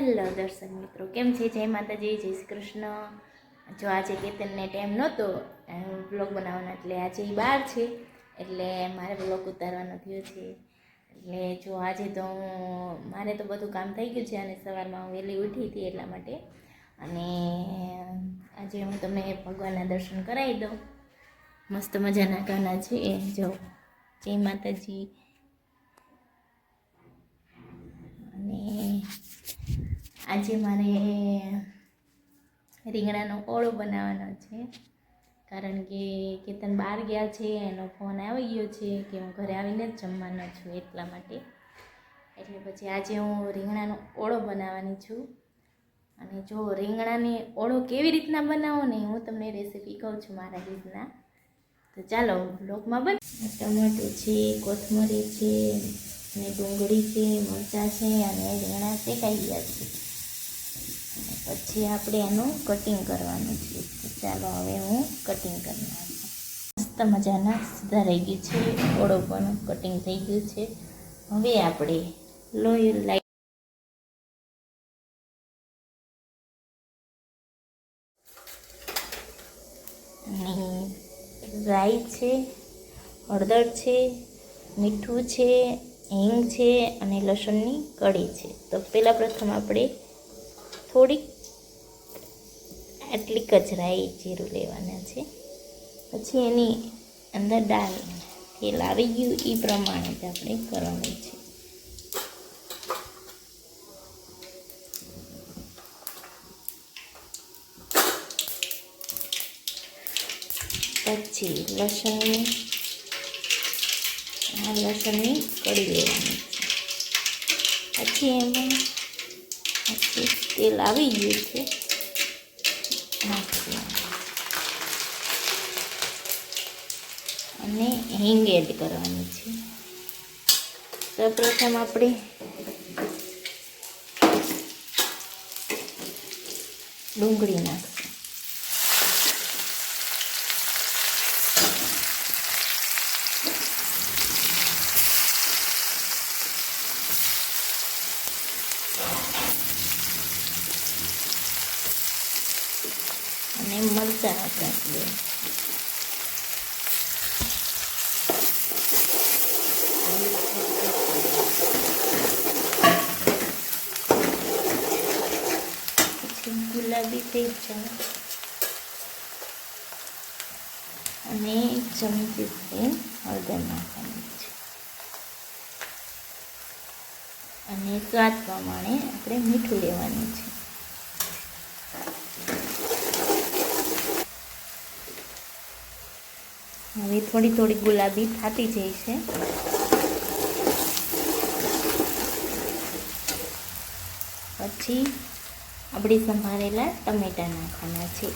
Hello દર્શક મિત્રો. કેમ છે? જય માતાજી, જય શ્રી કૃષ્ણ. જો આજે કેતનને ટાઈમ નહોતો બ્લોગ બનાવવાનો, એટલે આજે એ બહાર છે. એટલે મારે બ્લોગ ઉતારવાનો થયો છે. એટલે જો આજે તો હું, મારે તો બધું કામ થઈ ગયું છે અને સવારમાં હું વહેલી ઉઠી હતી એટલા માટે. અને આજે હું તમને ભગવાનના દર્શન કરાવી દઉં. મસ્ત મજાના ગાના છે. જો, જય માતાજી અને આજે મારે રીંગણાનો ઓળો બનાવવાનો છે. કારણ કે કેતન બહાર ગયા છે, એનો ફોન આવી ગયો છે કે હું ઘરે આવીને જ જમવાનો છું એટલા માટે. એટલે પછી આજે હું રીંગણાનો ઓળો બનાવવાની છું. અને જો રીંગણાની ઓળો કેવી રીતના બનાવો ને હું તમને રેસીપી કહું છું મારા રીતના. તો ચાલો બ્લોકમાં બન ટમેટું છે, કોથમરી છે, અને ડુંગળી છે, મરચાં છે, અને રીંગણા શેકાઈ ગયા છે. પછી આપણે એનું કટિંગ કરવાનું છે. ચાલો હવે હું કટિંગ કરી નાખું. મસ્ત મજાના સુધારાઈ ગયું છે. ઓળો પણ કટિંગ થઈ ગયું છે. હવે આપણે લોહી લાઈ રાઈ છે, હળદર છે, મીઠું છે, હિંગ છે અને લસણની કળી છે. તો પહેલાં પ્રથમ આપણે થોડીક આટલીક જ રાઈ જીરું લેવાના છે. પછી એની અંદર દાળ તેલ આવી ગયું એ પ્રમાણે જ આપણે કરવાનું છે. પછી લસણ આ લસણની કડી લેવાની છે. પછી એમાં, પછી તેલ આવી ગયું છે. નાખી અને હિંગ એડ કરવાની છે. સૌપ્રથમ પ્રથમ આપણે ડુંગળી નાખશું અને મરચાં નાખી દે ગુલાબી થઈ જાય. અને ચમચીથી હળદર નાખવાની છે. અને સ્વાદ પ્રમાણે આપણે મીઠું લેવાનું છે. હવે થોડી થોડી ગુલાબી થતી જાય છે. પછી આપણે સંભાળેલા ટમેટા નાખવાના છે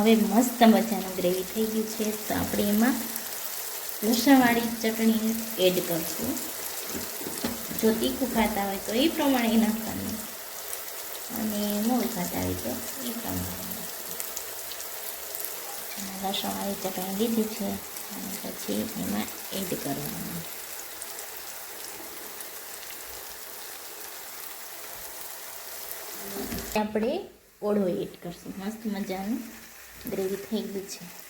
હવે મસ્ત મજાનું ગ્રેવી થઈ ગયું છે. તો આપણે એમાં લસણવાળી ચટણી એડ કરશું. જો તીખું ખાતા હોય તો એ પ્રમાણે નાખવાનું. અને મોળ ખાતા હોય તો એ પ્રમાણે. લસણવાળી ચટણી દીધી છે? અને પછી એમાં એડ કરવાનું. આપણે ઓળો એડ કરશું. મસ્ત મજાનું ગ્રેવી થઈ ગયું છે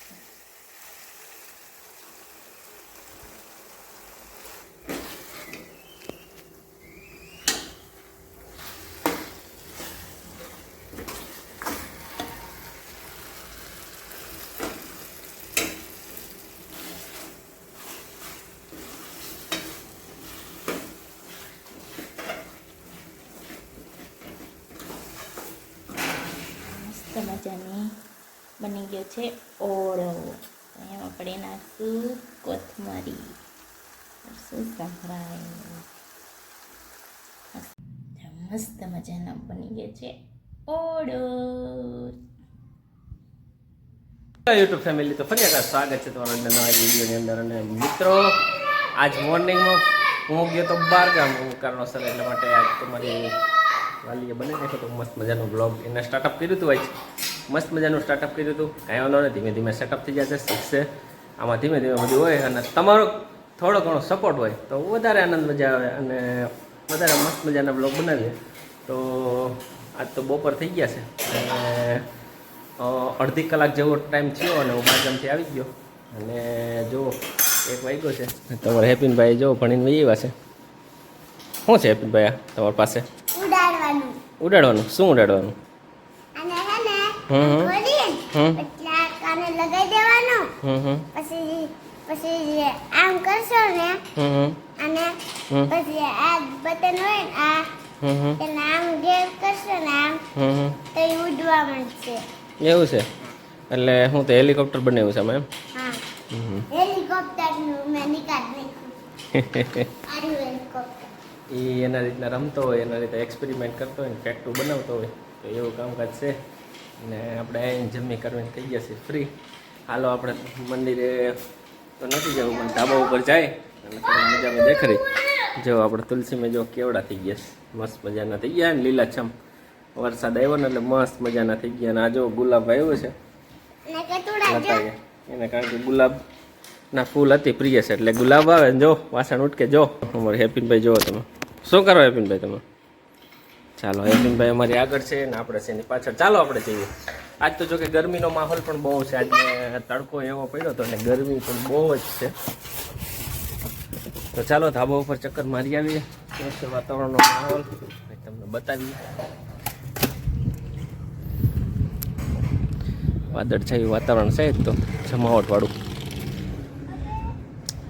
મસ્ત મજાની બની ગયો છે ઓળો. અહીંયા આપણે નાખશું કોથમરી. મસ્ત મજાના બની ગયો છે ઓળો. યુટ્યુબ ફેમિલી, તો ફરી એકવાર સ્વાગત છે તમારા નવા વિડીયોની અંદર. અને મિત્રો, આજ મોર્નિંગમાં હું ગયો તો બાર ગામ કારણોસર, એટલા માટે આજ તો મારી વાલીએ બની નાખ્યો તો મસ્ત મજાનો બ્લોગ એને સ્ટાર્ટઅપ કર્યું હતું આજ. મસ્ત મજાનું સ્ટાર્ટઅપ કર્યું હતું. કાંઈ વાંધો નહીં ધીમે ધીમે સેટઅપ થઈ જશે શીખશે. આમાં ધીમે ધીમે બધું હોય અને તમારો થોડો ઘણો સપોર્ટ હોય તો વધારે આનંદ મજા આવે અને વધારે મસ્ત મજાના બ્લોગ બનાવીએ. તો આજ તો બપોર થઈ ગયા છે. અને અડધી કલાક જેવો ટાઈમ થયો અને હું બાજામથી આવી ગયો. અને જો એક વાગ્યો છે. તમારે હેપીનભાઈ જો ભણીને વહી આવ્યા છે. શું છે હેપીનભાઈ તમારી પાસે? ઉડાડવાનું. ઉડાડવાનું? શું ઉડાડવાનું અને હે ને હમ હમ. ખોલીએ ને, હમ. એટલે આ કાને લગાઈ દેવાનું. પછી પછી આમ કરશો ને અને. પછી આ બટન હોય ને આ હમ હમ. તેને આમ ગેર કરશો ને આમ તો એ ઉડવા માંડશે. એવું છે. એટલે હું તો હેલિકોપ્ટર બનાવ્યું છે મેમ હા. હમ હેલિકોપ્ટરનું મેં નિકાલ નાખ્યું. એ એના રીતના રમતો હોય એના રીતે એક્સપેરિમેન્ટ કરતો હોય ફેક્ટરી બનાવતો હોય તો એવું કામકાજ છે. અને આપણે અહીં જમી કરવાની થઈ ગયા છે ફ્રી હાલો આપણે મંદિરે તો નથી જવું પણ ધાબા ઉપર જાય. અને મજામાં દેખાડી. જો આપણે તુલસીમાં જો કેવડા થઈ ગયા મસ્ત મજાના થઈ ગયા ને લીલાછમ. વરસાદ આવ્યો ને એટલે મસ્ત મજાના થઈ ગયા અને આ જો ગુલાબ આવ્યો છે. એને કારણ કે ગુલાબના ફૂલ અતિ પ્રિય છે એટલે ગુલાબ આવે ને જો વાસણ ઉટકે જો. અમારે હેપીનભાઈ જોવો તમે. શું કરો હેપીનભાઈ તમે? ચાલો હેપીનભાઈ અમારી આગળ છે ને આપણે છે એની પાછળ. ચાલો આપણે જઈએ. આજ તો જો કે ગરમીનો માહોલ પણ બહુ છે. આજે તડકો એવો પડ્યો હતો અને ગરમી પણ બહુ જ છે. તો ચાલો, ધાબા ઉપર ચક્કર મારી આવીએ. છે વાતાવરણનો માહોલ? તમને બતાવીએ. વાદળછાયું વાતાવરણ છે તો, જમાવટવાળું.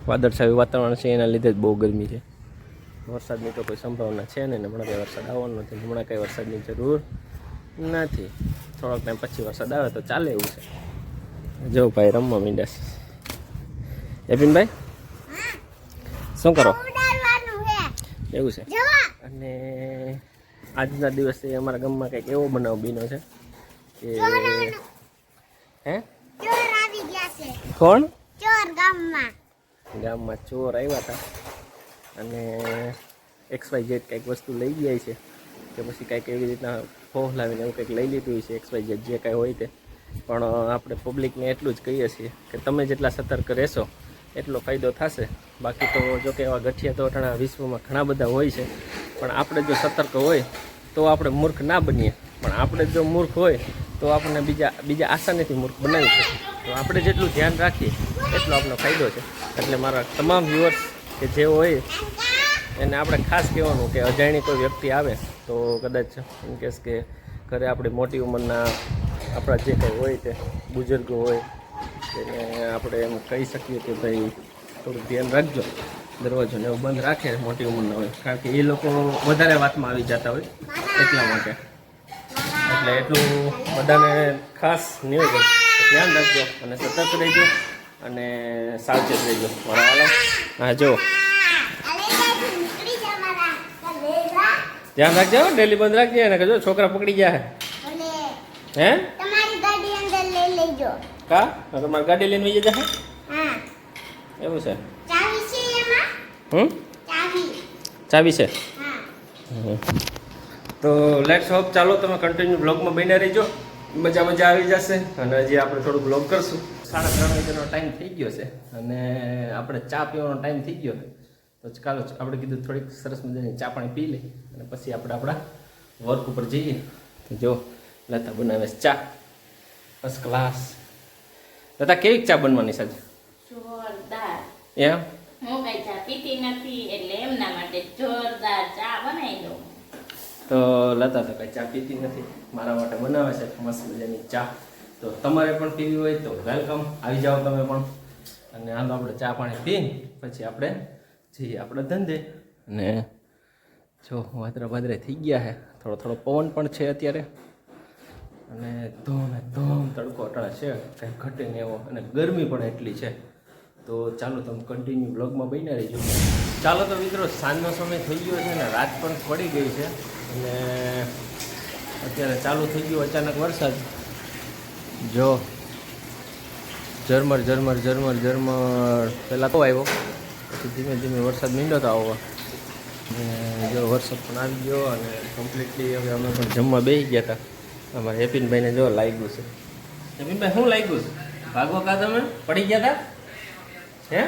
વાદળછાયું વાતાવરણ છે, એના લીધે જ બહુ ગરમી છે. વરસાદની તો કોઈ સંભાવના છે નહીં ને હમણાં કંઈ વરસાદ આવવાનો નથી હમણાં કંઈ વરસાદની જરૂર નથી. થોડોક ટાઈમ પછી વરસાદ આવે તો ચાલે એવું છે. જો ભાઈ રમવા મીંડાસ યપિનભાઈ શું કરો? એવું છે. અને આજના દિવસે અમારા ગામમાં કંઈક એવો બનાવ બીનો છે કે હે? છે. કોણ? ચોર ગામમાં. ગામમાં ચોર આવ્યા હતા. અને એક્સ વાય ઝેડ કંઈક વસ્તુ લઈ ગયા છે, કે પછી કંઈક એવી રીતના ફોહ લાવીને એવું કંઈક લઈ લીધું છે એક્સ વાય ઝેડ જે કાંઈ હોય તે. પણ આપણે પબ્લિકને એટલું જ કહીએ છીએ કે તમે જેટલા સતર્ક રહેશો, એટલો ફાયદો થશે. બાકી તો જો કે એવા ગઠિયા તો અટાણા વિશ્વમાં ઘણા બધા હોય છે, પણ આપણે જો સતર્ક હોય, તો આપણે મૂર્ખ ના બનીએ. પણ આપણે જો મૂર્ખ હોય, તો આપણને બીજા બીજા આસાનીથી મૂર્ખ બનાવી શકીએ. તો આપણે જેટલું ધ્યાન રાખીએ, એટલો આપણો ફાયદો છે. એટલે મારા તમામ વ્યુઅર્સ કે જે હોય એને આપણે ખાસ કહેવાનું કે અજાણી કોઈ વ્યક્તિ આવે તો કદાચ ઇનકેસ કે ઘરે આપણી મોટી ઉંમરના આપણા જે કંઈ હોય તે બુઝુર્ગો હોય તેને આપણે એમ કહી શકીએ કે ભાઈ થોડું ધ્યાન રાખજો. દરવાજો ને એવું બંધ રાખે મોટી ઉંમરના હોય. કારણ કે એ લોકો વધારે વાતમાં આવી જતા હોય એટલા માટે. એટલે એટલું બધાને ખાસ નિવેદન. ધ્યાન રાખજો અને સતર્ક રહેજો અને સાવચેત રહેજો. મારા વાલા, હા જો અલે જાય નીકળી જા મારા કલેજા ધ્યાન રાખજો ડેલી બંધ રાખજે અને કહેજો છોકરા પકડી જાય હે. તમારી ગાડી અંદર લઈ લેજો. કા? તમારી ગાડી લઈને વહી જશે હા? એવું છે. ચાવી છે એમાં? હમ? ચાવી. ચાવી છે? હા. તો લેટ્સ હોપ ચાલો તમે કન્ટિન્યુ બ્લોગમાં બન્યા રહીજો. મજા મજા આવી જશે. અને હજી આપણે થોડું બ્લોગ કરશું. સાડા ત્રણ વાગ્યાનો ટાઈમ થઈ ગયો છે. અને આપણે ચા પીવાનો ટાઈમ થઈ ગયો તો ચાલો આપણે કીધું થોડીક સરસ મજાની ચા પાણી પી લઈ અને પછી આપણે આપણા વર્ક ઉપર જઈએ. તો જો લતા બનાવે ચા. ફર્સ્ટ ક્લાસ લતા કેવી ચા બનવાની સાહેબ જોરદાર. એમ? હું કઈ ચા પીતી નથી એટલે એમના માટે જોરદાર ચા બનાવી દઉં. તો લતા તો કઈ ચા પીતી નથી મારા માટે બનાવે છે મસ્ત મજાની ચા. તો તમારે પણ પીવી હોય તો વેલકમ આવી જાઓ તમે પણ. અને હાલો આપણે ચા પાણી પી પછી આપણે જઈએ આપણે ધંધે. અને જો વાદરા વાદરે થઈ ગયા છે થોડો થોડો પવન પણ છે અત્યારે. અને ધોમ ને ધોમ તડકો અટાણે છે કંઈ ઘટે ને એવો. અને ગરમી પણ એટલી છે. તો ચાલો તમે કન્ટિન્યુ બ્લોગમાં બની રહીજો. ચાલો તો મિત્રો, સાંજનો સમય થઈ ગયો છે ને રાત પણ પડી ગઈ છે. અને અત્યારે ચાલુ થઈ ગયો અચાનક વરસાદ. જો, ઝરમર ઝરમર ઝરમર ઝરમર. પહેલાં તો આવ્યો. પછી ધીમે ધીમે વરસાદ મીંડો તો આવવા અને જો વરસાદ પણ આવી ગયો અને કમ્પ્લીટલી હવે અમે પણ જમવા બેસી ગયા હતા. અમારે હેપીનભાઈને જો લાગ્યું છે. હેપીનભાઈ શું લાગ્યું છે? ભાગવા કા તમે? પડી ગયા હતા હે?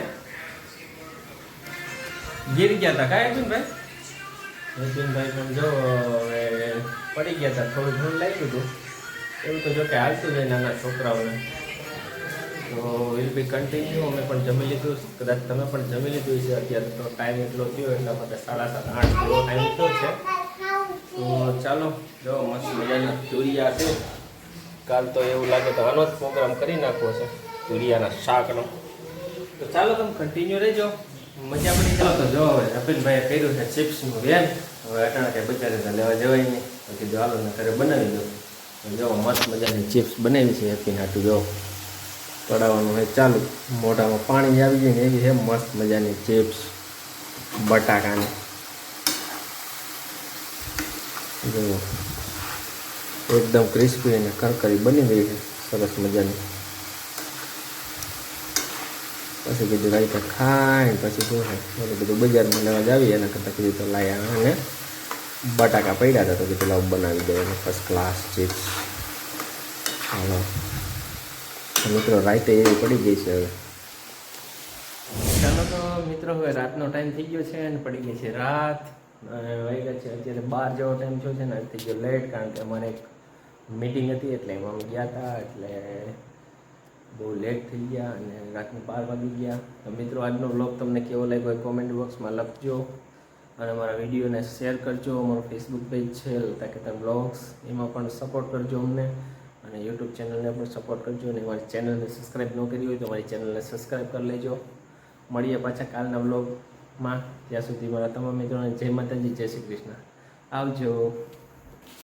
ગીર ગયા હતા કાંઈ હેપીનભાઈ હેપીનભાઈ પણ જો પડી ગયા હતા થોડું ઘણું લાગ્યું હતું. એવું તો જો કે હાલતું જાય નાના છોકરાઓને. તો વિલ બી કન્ટિન્યુ અમે પણ જમી લીધું. કદાચ તમે પણ જમી લીધું છે અત્યારે તો ટાઈમ એટલો થયો એટલા માટે સાડા સાત, આઠ જેવો ટાઈમ થયો છે. તો ચાલો, જો, મસ્ત મજાના તુરિયા છે. કાલ તો એવું લાગે તો આનો જ પ્રોગ્રામ કરી નાખવો છે, તુરિયાના શાકનો. તો ચાલો, તમે કન્ટિન્યુ રહેજો. મજા પડી ચાલો, તો જો, હવે અપિલભાઈએ કર્યું છે ચિપ્સનું વેન હવે અટાણા કે બચારે લેવા જવાય નહીં. પછી હાલો ને ઘરે બનાવી દો જો, મસ્ત મજાની ચિપ્સ બનાવી છે હેપી હાટું જો. પડાવવાનું હોય ચાલુ. મોઢામાં પાણી આવી જાય ને એવી છે મસ્ત મજાની ચિપ્સ, બટાકાની. જો, એકદમ ક્રિસ્પી અને કરકરી બની ગઈ છે. સરસ મજાની. પછી કીધું રાઈતા ખાઈ પછી શું છે? એટલે બધું બજારમાં લેવા જાવી એના કરતાં કીધું, તો લાઈ અને બટાકા પડ્યા હતા તો કીધું, લાવ બનાવી દે ફર્સ્ટ ક્લાસ ચિપ્સ હાલો. તો મિત્રો રાઈટ એવી પડી ગઈ છે હવે. ચાલો તો મિત્રો, હવે રાતનો ટાઈમ થઈ ગયો છે અને પડી ગઈ છે રાત. અને વાગ્યા છે. અત્યારે બાર જેવો ટાઈમ થયો છે ને થઈ ગયો લેટ કારણ કે અમારે એક મિટિંગ હતી એટલે એમાં અમે ગયા હતા, એટલે બહુ લેટ થઈ ગયા અને રાતના બાર વાગી ગયા. તો મિત્રો, આજનો બ્લોગ તમને કેવો લાગ્યો એ કોમેન્ટ બોક્સમાં લખજો અને મારા વિડીયોને શેર કરજો. અમારું ફેસબુક પેજ છે તાકે તમે બ્લોગ્સ એમાં પણ સપોર્ટ કરજો અમને. અને યુટ્યુબ ચેનલને પણ સપોર્ટ કરજો અને મારી ચેનલને સબસ્ક્રાઈબ ન કરી હોય તો મારી ચેનલને સબસ્ક્રાઈબ કરી લેજો. મળીએ પાછા કાલના બ્લોગમાં ત્યાં સુધી મારા તમામ મિત્રોને જય માતાજી, જય શ્રી કૃષ્ણ. આવજો.